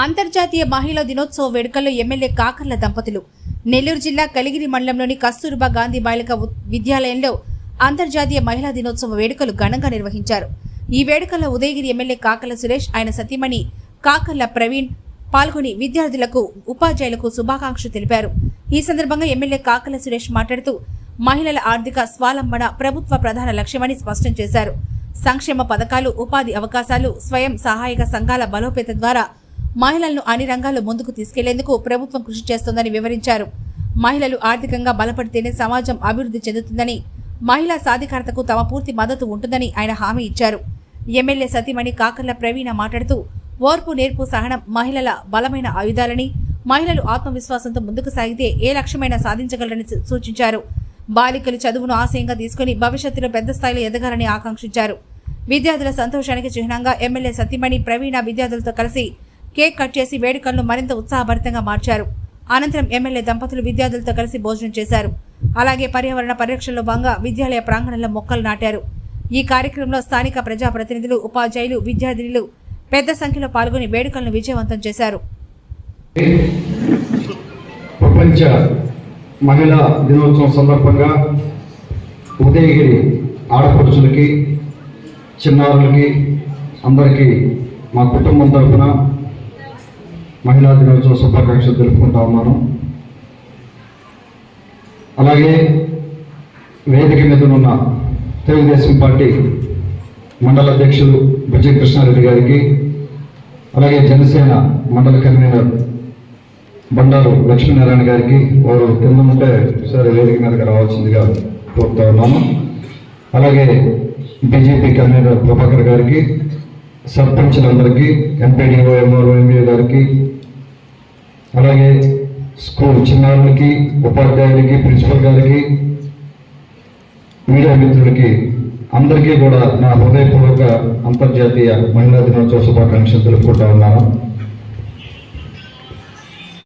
అంతర్జాతీయ మహిళా దినోత్సవ వేడుకల్లో ఎమ్మెల్యే కాకర్ల దంపతులు. నెల్లూరు జిల్లా కలిగిరి మండలంలోని కస్తూర్బా గాంధీ బాలిక విద్యాలయంలో అంతర్జాతీయ మహిళా దినోత్సవ వేడుకలు ఘనంగా నిర్వహించారు. ఈ వేడుకల్లో ఉదయగిరి ఎమ్మెల్యే కాకర్ల సురేష్ ఆయన సతీమణి కాకర్ల ప్రవీణ్ పాల్గొని విద్యార్థులకు ఉపాధ్యాయులకు శుభాకాంక్షలు తెలిపారు. ఈ సందర్భంగా ఎమ్మెల్యే కాకర్ల సురేష్ మాట్లాడుతూ మహిళల ఆర్థిక స్వాలంబన ప్రభుత్వ ప్రధాన లక్ష్యమని స్పష్టం చేశారు. సంక్షేమ పథకాలు ఉపాధి అవకాశాలు స్వయం సహాయక సంఘాల బలోపేత ద్వారా మహిళలను అన్ని రంగాల్లో ముందుకు తీసుకెళ్ళేందుకు ప్రభుత్వం కృషి చేస్తోందని వివరించారు. మహిళలు ఆర్థికంగా బలపడితేనే సమాజం అభివృద్ధి చెందుతుందని మహిళా సాధికారతకు తమ పూర్తి మద్దతు ఉంటుందని ఆయన హామీ ఇచ్చారు. ఎమ్మెల్యే సతీమణి కాకర్ల ప్రవీణ మాట్లాడుతూ ఓర్పు నేర్పు సహనం మహిళల బలమైన ఆయుధాలని మహిళలు ఆత్మవిశ్వాసంతో ముందుకు సాగితే ఏ లక్ష్యమైనా సాధించగలరని సూచించారు. బాలికలు చదువును ఆశయంగా తీసుకుని భవిష్యత్తులో పెద్ద స్థాయిలో ఎదగాలని ఆకాంక్షించారు. విద్యార్థుల సంతోషానికి చిహ్నంగా ఎమ్మెల్యే సతీమణి ప్రవీణ విద్యార్థులతో కలిసి కేక్ కట్ చేసి వేడుకలను మరింత ఉత్సాహభరితంగా మార్చారు. అనంతరం ఎమ్మెల్యే దంపతులు విద్యార్థులతో కలిసి భోజనం చేశారు. అలాగే పర్యావరణ పరిరక్షణలో భాగంగా విద్యాలయ ప్రాంగణంలో మొక్కలు నాటారు. ఈ కార్యక్రమంలో స్థానిక ప్రజాప్రతినిధులు ఉపాధ్యాయులు విద్యార్థినులు పెద్ద సంఖ్యలో పాల్గొని వేడుకలను విజయవంతం చేశారు. ప్రపంచ మహిళా దినోత్సవం సందర్భంగా ఉదయగిరి ఆడపడుచులకి చిన్నారులకి అందరికీ మా కుటుంబం తరఫున మహిళా దినోత్సవ శుభాకాంక్షలు తెలుపుకుంటా ఉన్నాను. అలాగే వేదిక మీద ఉన్న తెలుగుదేశం పార్టీ మండల అధ్యక్షులు విజయ కృష్ణారెడ్డి గారికి అలాగే జనసేన మండల కన్వీనర్ బండారు లక్ష్మీనారాయణ గారికి వారు కింద ఉంటే సరే వేదిక మీదకి రావాల్సిందిగా కోరుతా ఉన్నాము అలాగే బీజేపీ కన్వీనర్ ప్రభాకర్ గారికి సర్పంచ్లందరికీ ఎంపీడీఓ ఎంఆర్ఓ ఎంబీఓ గారికి అలాగే స్కూల్ చిన్నారులకి ఉపాధ్యాయులకి ప్రిన్సిపల్ గారికి మీడియా మిత్రులకి అందరికీ కూడా నా హృదయపూర్వక అంతర్జాతీయ మహిళా దినోత్సవ శుభాకాంక్షలు తెలుపుకుంటా ఉన్నాను.